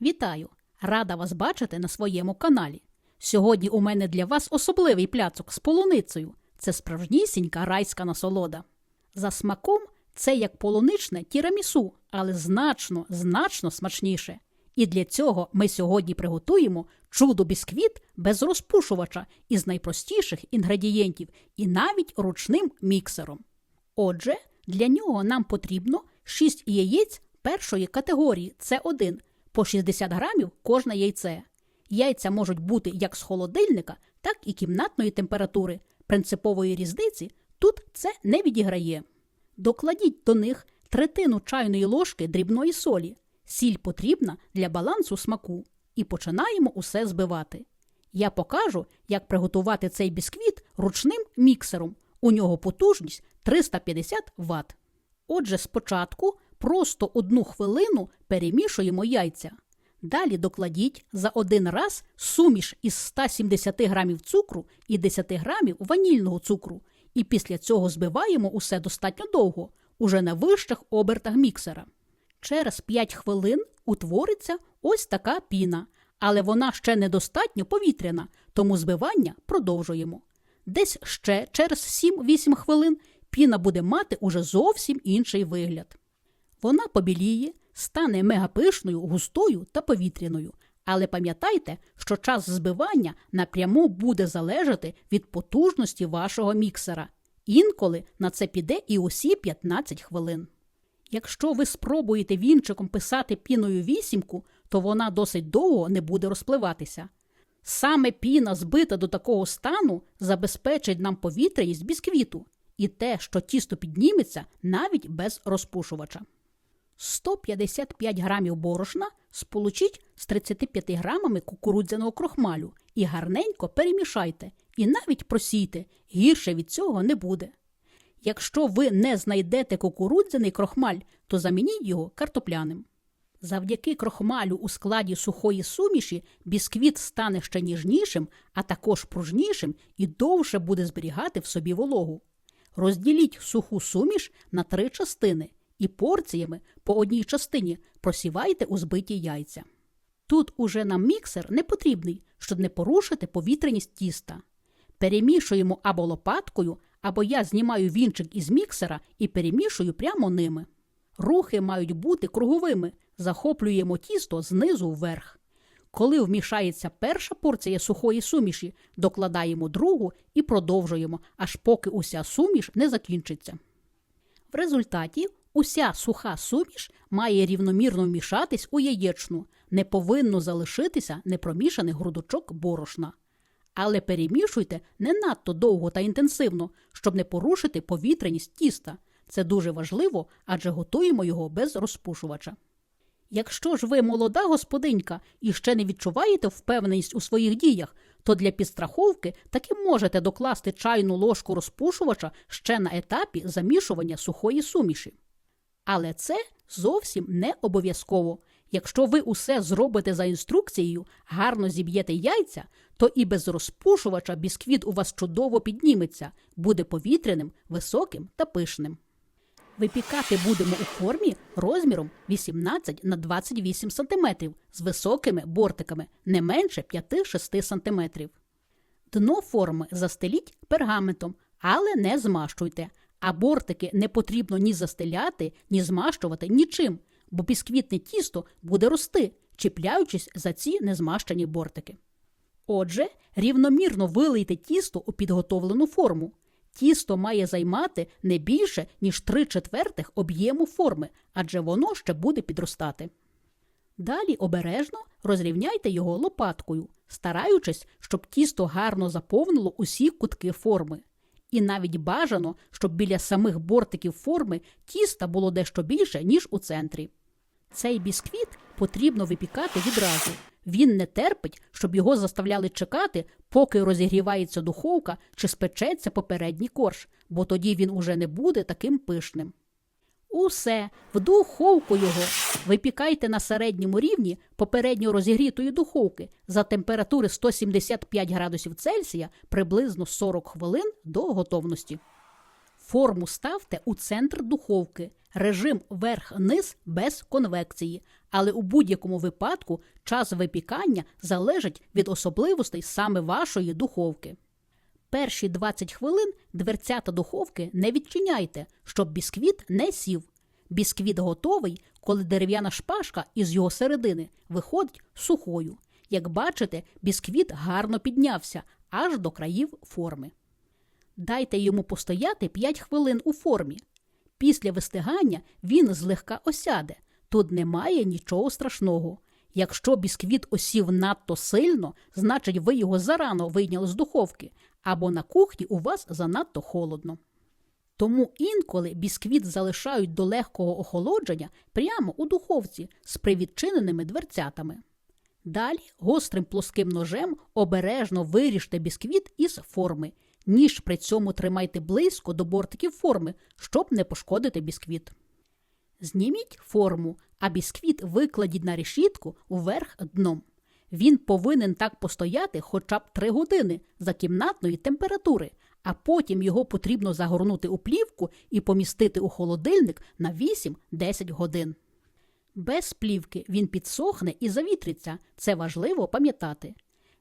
Вітаю! Рада вас бачити на своєму каналі. Сьогодні у мене для вас особливий пляцок з полуницею. Це справжнісінька райська насолода. За смаком це як полуничне тірамісу, але значно, значно смачніше. І для цього ми сьогодні приготуємо чудо бісквіт без розпушувача із найпростіших інгредієнтів і навіть ручним міксером. Отже, для нього нам потрібно 6 яєць першої категорії С1 по 60 грамів кожне яйце. Яйця можуть бути як з холодильника, так і кімнатної температури. Принципової різниці тут це не відіграє. Докладіть до них третину чайної ложки дрібної солі. Сіль потрібна для балансу смаку. І починаємо усе збивати. Я покажу, як приготувати цей бісквіт ручним міксером. У нього потужність 350 Вт. Отже, спочатку просто одну хвилину перемішуємо яйця. Далі докладіть за один раз суміш із 170 грамів цукру і 10 грамів ванільного цукру. І після цього збиваємо усе достатньо довго, уже на вищих обертах міксера. Через 5 хвилин утвориться ось така піна, але вона ще недостатньо повітряна, тому збивання продовжуємо. Десь ще через 7-8 хвилин піна буде мати уже зовсім інший вигляд. Вона побіліє, стане мегапишною, густою та повітряною. Але пам'ятайте, що час збивання напряму буде залежати від потужності вашого міксера. Інколи на це піде і усі 15 хвилин. Якщо ви спробуєте вінчиком писати піною вісімку, то вона досить довго не буде розпливатися. Саме піна, збита до такого стану, забезпечить нам повітряність бісквіту і те, що тісто підніметься навіть без розпушувача. 155 грамів борошна сполучіть з 35 грамами кукурудзяного крохмалю і гарненько перемішайте, і навіть просійте, гірше від цього не буде. Якщо ви не знайдете кукурудзяний крохмаль, то замініть його картопляним. Завдяки крохмалю у складі сухої суміші бісквіт стане ще ніжнішим, а також пружнішим і довше буде зберігати в собі вологу. Розділіть суху суміш на три частини і порціями по одній частині просівайте у збиті яйця. Тут уже нам міксер не потрібний, щоб не порушити повітряність тіста. Перемішуємо або лопаткою, або я знімаю вінчик із міксера і перемішую прямо ними. Рухи мають бути круговими, захоплюємо тісто знизу вверх. Коли вмішається перша порція сухої суміші, докладаємо другу і продовжуємо, аж поки уся суміш не закінчиться. В результаті уся суха суміш має рівномірно вмішатись у яєчну, не повинно залишитися непромішаних грудочок борошна. Але перемішуйте не надто довго та інтенсивно, щоб не порушити повітряність тіста. Це дуже важливо, адже готуємо його без розпушувача. Якщо ж ви молода господинька і ще не відчуваєте впевненість у своїх діях, то для підстраховки таки можете докласти чайну ложку розпушувача ще на етапі замішування сухої суміші. Але це зовсім не обов'язково. Якщо ви усе зробите за інструкцією, гарно зіб'єте яйця, то і без розпушувача бісквіт у вас чудово підніметься, буде повітряним, високим та пишним. Випікати будемо у формі розміром 18 на 28 см з високими бортиками не менше 5-6 см. Дно форми застеліть пергаментом, але не змащуйте, а бортики не потрібно ні застеляти, ні змащувати нічим, бо бісквітне тісто буде рости, чіпляючись за ці незмащені бортики. Отже, рівномірно вилийте тісто у підготовлену форму. Тісто має займати не більше, ніж 3 четвертих об'єму форми, адже воно ще буде підростати. Далі обережно розрівняйте його лопаткою, стараючись, щоб тісто гарно заповнило усі кутки форми. І навіть бажано, щоб біля самих бортиків форми тіста було дещо більше, ніж у центрі. Цей бісквіт потрібно випікати відразу. Він не терпить, щоб його заставляли чекати, поки розігрівається духовка чи спечеться попередній корж, бо тоді він уже не буде таким пишним. Усе, в духовку його. Випікайте на середньому рівні попередньо розігрітої духовки за температури 175 градусів Цельсія приблизно 40 хвилин до готовності. Форму ставте у центр духовки, режим верх-низ без конвекції, але у будь-якому випадку час випікання залежить від особливостей саме вашої духовки. Перші 20 хвилин дверцята духовки не відчиняйте, щоб бісквіт не сів. Бісквіт готовий, коли дерев'яна шпажка із його середини виходить сухою. Як бачите, бісквіт гарно піднявся аж до країв форми. Дайте йому постояти 5 хвилин у формі. Після вистигання він злегка осяде. Тут немає нічого страшного. Якщо бісквіт осів надто сильно, значить ви його зарано вийняли з духовки, або на кухні у вас занадто холодно. Тому інколи бісквіт залишають до легкого охолодження прямо у духовці з привідчиненими дверцятами. Далі гострим плоским ножем обережно виріжте бісквіт із форми, ніж при цьому тримайте близько до бортиків форми, щоб не пошкодити бісквіт. Зніміть форму, а бісквіт викладіть на решітку вверх дном. Він повинен так постояти хоча б 3 години за кімнатної температури, а потім його потрібно загорнути у плівку і помістити у холодильник на 8-10 годин. Без плівки він підсохне і завітриться, це важливо пам'ятати.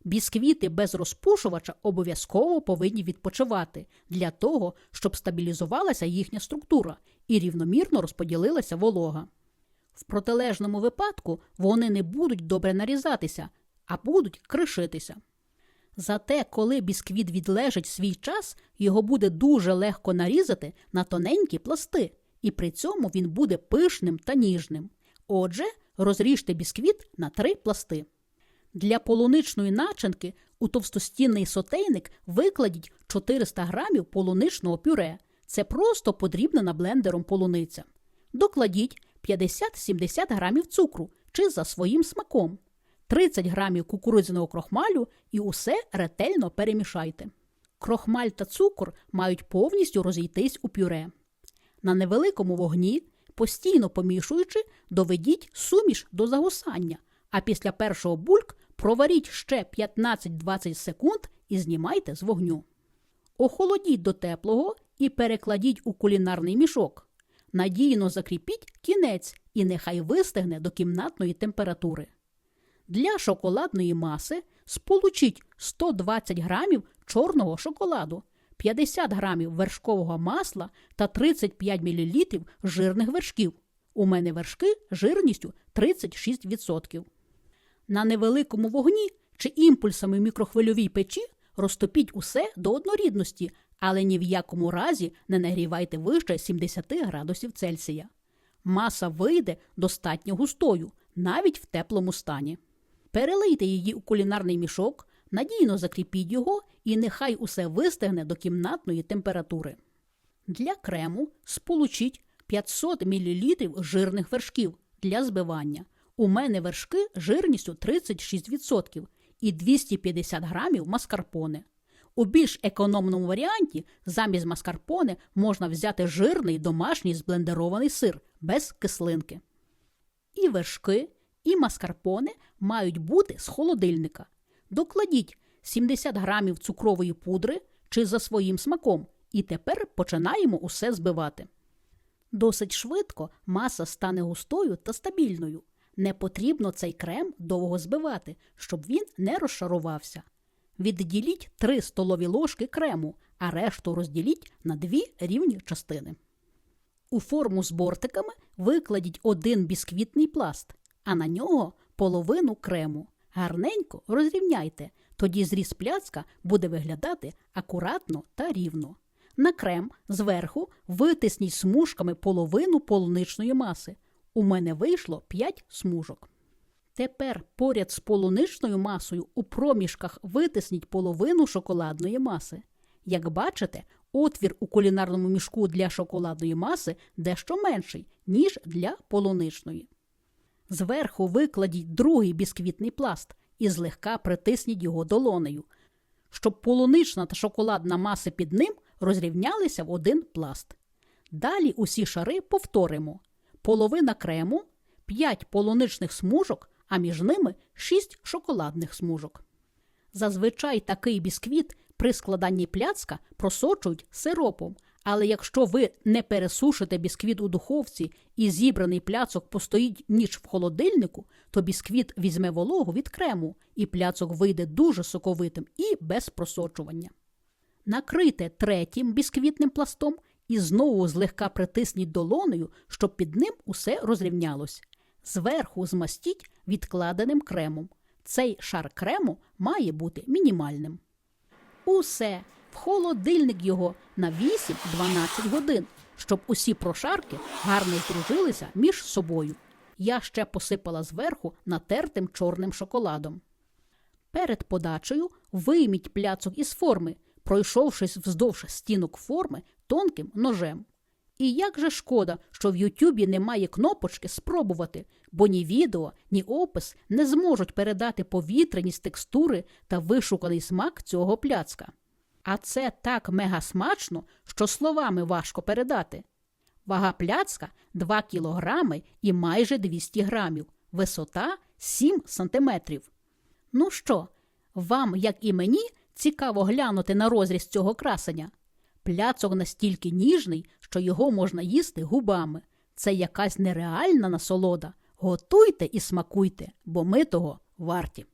Бісквіти без розпушувача обов'язково повинні відпочивати для того, щоб стабілізувалася їхня структура і рівномірно розподілилася волога. В протилежному випадку вони не будуть добре нарізатися, а будуть кришитися. Зате, коли бісквіт відлежить свій час, його буде дуже легко нарізати на тоненькі пласти, і при цьому він буде пишним та ніжним. Отже, розріжте бісквіт на три пласти. Для полуничної начинки у товстостінний сотейник викладіть 400 грамів полуничного пюре. Це просто подрібнена блендером полуниця. Докладіть 50-70 грамів цукру чи за своїм смаком, 30 грамів кукурудзяного крохмалю і усе ретельно перемішайте. Крохмаль та цукор мають повністю розійтись у пюре. На невеликому вогні, постійно помішуючи, доведіть суміш до загусання, а після першого бульк проваріть ще 15-20 секунд і знімайте з вогню. Охолодіть до теплого і перекладіть у кулінарний мішок. Надійно закріпіть кінець і нехай вистигне до кімнатної температури. Для шоколадної маси сполучіть 120 грамів чорного шоколаду, 50 грамів вершкового масла та 35 мл жирних вершків. У мене вершки жирністю 36%. На невеликому вогні чи імпульсами мікрохвильовій печі розтопіть усе до однорідності, але ні в якому разі не нагрівайте вище 70 градусів Цельсія. Маса вийде достатньо густою, навіть в теплому стані. Перелийте її у кулінарний мішок, надійно закріпіть його і нехай усе вистигне до кімнатної температури. Для крему сполучіть 500 мл жирних вершків для збивання. У мене вершки жирністю 36% і 250 грамів маскарпоне. У більш економному варіанті замість маскарпоне можна взяти жирний домашній зблендерований сир без кислинки. І вершки, і маскарпоне мають бути з холодильника. Докладіть 70 грамів цукрової пудри чи за своїм смаком, і тепер починаємо усе збивати. Досить швидко маса стане густою та стабільною. Не потрібно цей крем довго збивати, щоб він не розшарувався. Відділіть 3 столові ложки крему, а решту розділіть на дві рівні частини. У форму з бортиками викладіть один бісквітний пласт, а на нього половину крему. Гарненько розрівняйте, тоді зріз пляцка буде виглядати акуратно та рівно. На крем зверху витисніть смужками половину полуничної маси. У мене вийшло 5 смужок. Тепер поряд з полуничною масою у проміжках витисніть половину шоколадної маси. Як бачите, отвір у кулінарному мішку для шоколадної маси дещо менший, ніж для полуничної. Зверху викладіть другий бісквітний пласт і злегка притисніть його долонею, щоб полунична та шоколадна маси під ним розрівнялися в один пласт. Далі усі шари повторимо: половина крему, 5 полуничних смужок, а між ними 6 шоколадних смужок. Зазвичай такий бісквіт при складанні пляцка просочують сиропом, Але якщо ви не пересушите бісквіт у духовці і зібраний пляцок постоїть ніч в холодильнику, то бісквіт візьме вологу від крему, і пляцок вийде дуже соковитим і без просочування. Накрийте третім бісквітним пластом і знову злегка притисніть долонею, щоб під ним усе розрівнялось. Зверху змастіть відкладеним кремом. Цей шар крему має бути мінімальним. Усе в холодильник його на 8-12 годин, щоб усі прошарки гарно здружилися між собою. Я ще посипала зверху натертим чорним шоколадом. Перед подачею вийміть пляцок із форми, пройшовшись вздовж стінок форми тонким ножем. І як же шкода, що в Ютубі немає кнопочки спробувати, бо ні відео, ні опис не зможуть передати повітряність текстури та вишуканий смак цього пляцка. А це так мега смачно, що словами важко передати. Вага пляцка 2 кілограми і майже 200 грамів, висота 7 сантиметрів. Ну що, вам, як і мені, цікаво глянути на розріз цього красення? Пляцок настільки ніжний, що його можна їсти губами. Це якась нереальна насолода. Готуйте і смакуйте, бо ми того варті.